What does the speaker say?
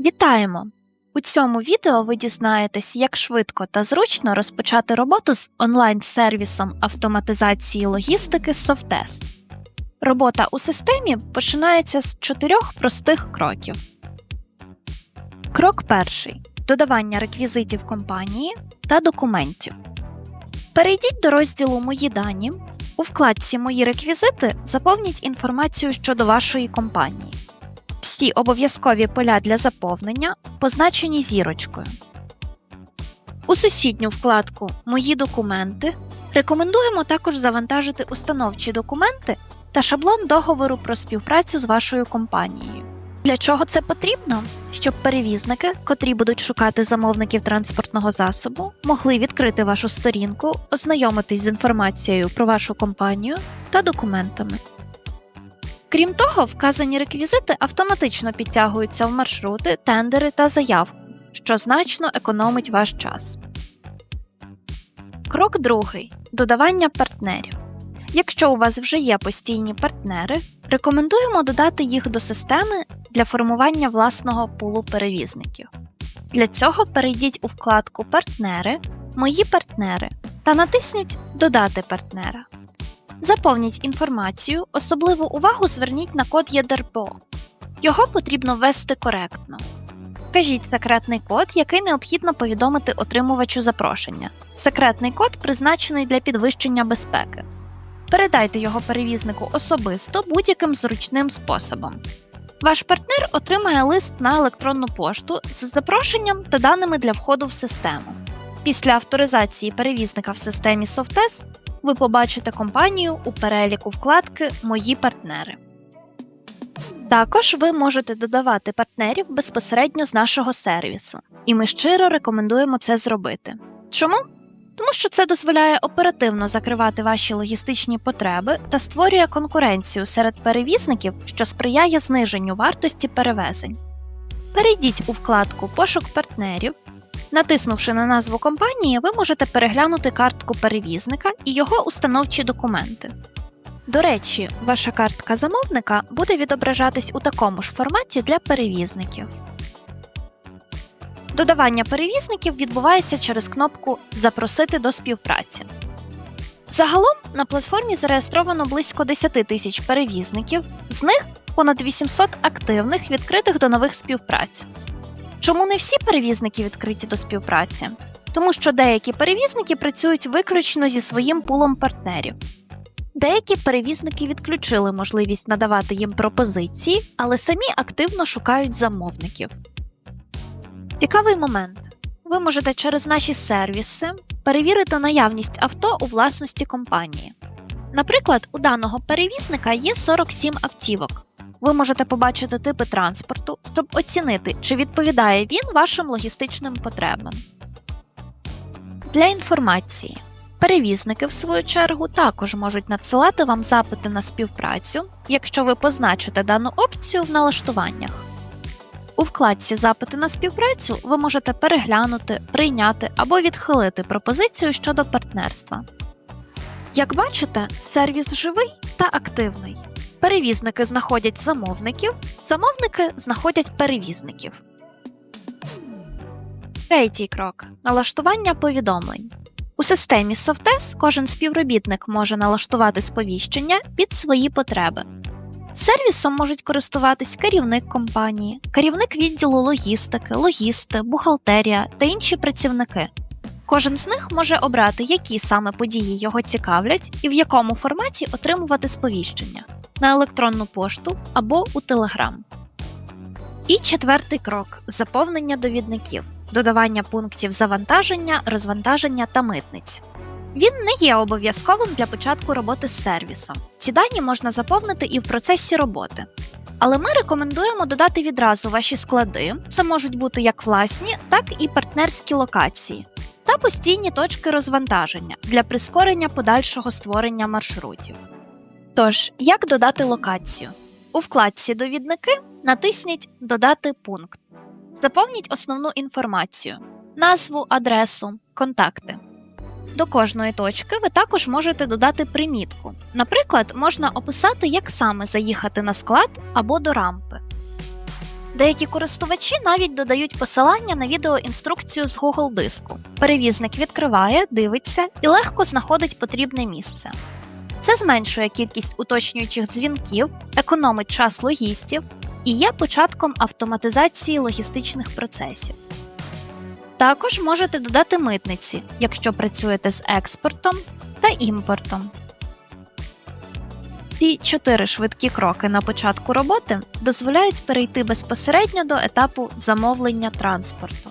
Вітаємо! У цьому відео ви дізнаєтесь, як швидко та зручно розпочати роботу з онлайн-сервісом автоматизації логістики Softes. Робота у системі починається з чотирьох простих кроків. Крок перший додавання реквізитів компанії та документів. Перейдіть до розділу Мої дані. У вкладці Мої реквізити заповніть інформацію щодо вашої компанії. Всі обов'язкові поля для заповнення позначені зірочкою. У сусідню вкладку Мої документи рекомендуємо також завантажити установчі документи та шаблон договору про співпрацю з вашою компанією. Для чого це потрібно? Щоб перевізники, котрі будуть шукати замовників транспортного засобу, могли відкрити вашу сторінку, ознайомитись з інформацією про вашу компанію та документами. Крім того, вказані реквізити автоматично підтягуються в маршрути, тендери та заявку, що значно економить ваш час. Крок другий додавання партнерів. Якщо у вас вже є постійні партнери, рекомендуємо додати їх до системи для формування власного пулу перевізників. Для цього перейдіть у вкладку Партнери, Мої партнери та натисніть Додати партнера. Заповніть інформацію, особливу увагу зверніть на код ЄДРПО. Його потрібно ввести коректно. Вкажіть секретний код, який необхідно повідомити отримувачу запрошення. Секретний код призначений для підвищення безпеки. Передайте його перевізнику особисто будь-яким зручним способом. Ваш партнер отримає лист на електронну пошту з запрошенням та даними для входу в систему. Після авторизації перевізника в системі Softes ви побачите компанію у переліку вкладки Мої партнери. Також ви можете додавати партнерів безпосередньо з нашого сервісу, і ми щиро рекомендуємо це зробити. Чому? Тому що це дозволяє оперативно закривати ваші логістичні потреби та створює конкуренцію серед перевізників, що сприяє зниженню вартості перевезень. Перейдіть у вкладку Пошук партнерів. Натиснувши на назву компанії, ви можете переглянути картку перевізника і його установчі документи. До речі, ваша картка замовника буде відображатись у такому ж форматі для перевізників. Додавання перевізників відбувається через кнопку Запросити до співпраці. Загалом на платформі зареєстровано близько 10 тисяч перевізників, з них понад 800 активних, відкритих до нових співпраць. Чому не всі перевізники відкриті до співпраці? Тому що деякі перевізники працюють виключно зі своїм пулом партнерів. Деякі перевізники відключили можливість надавати їм пропозиції, але самі активно шукають замовників. Цікавий момент. Ви можете через наші сервіси перевірити наявність авто у власності компанії. Наприклад, у даного перевізника є 47 автівок. Ви можете побачити типи транспорту, щоб оцінити, чи відповідає він вашим логістичним потребам. Для інформації. Перевізники, в свою чергу, також можуть надсилати вам запити на співпрацю, якщо ви позначите дану опцію в налаштуваннях. У вкладці Запити на співпрацю ви можете переглянути, прийняти або відхилити пропозицію щодо партнерства. Як бачите, сервіс живий та активний. Перевізники знаходять замовників, замовники знаходять перевізників. Третій крок налаштування повідомлень. У системі Softes кожен співробітник може налаштувати сповіщення під свої потреби. Сервісом можуть користуватись керівник компанії, керівник відділу логістики, логісти, бухгалтерія та інші працівники. Кожен з них може обрати, які саме події його цікавлять і в якому форматі отримувати сповіщення на електронну пошту або у Telegram. І четвертий крок заповнення довідників, додавання пунктів завантаження, розвантаження та митниць. Він не є обов'язковим для початку роботи з сервісом. Ці дані можна заповнити і в процесі роботи. Але ми рекомендуємо додати відразу ваші склади, це можуть бути як власні, так і партнерські локації, та постійні точки розвантаження для прискорення подальшого створення маршрутів. Тож, як додати локацію? У вкладці Довідники натисніть Додати пункт. Заповніть основну інформацію, назву, адресу, контакти. До кожної точки ви також можете додати примітку. Наприклад, можна описати, як саме заїхати на склад або до рампи. Деякі користувачі навіть додають посилання на відеоінструкцію з Google диску. Перевізник відкриває, дивиться і легко знаходить потрібне місце. Це зменшує кількість уточнюючих дзвінків, економить час логістів і є початком автоматизації логістичних процесів. Також можете додати митниці, якщо працюєте з експортом та імпортом. Ці чотири швидкі кроки на початку роботи дозволяють перейти безпосередньо до етапу замовлення транспорту.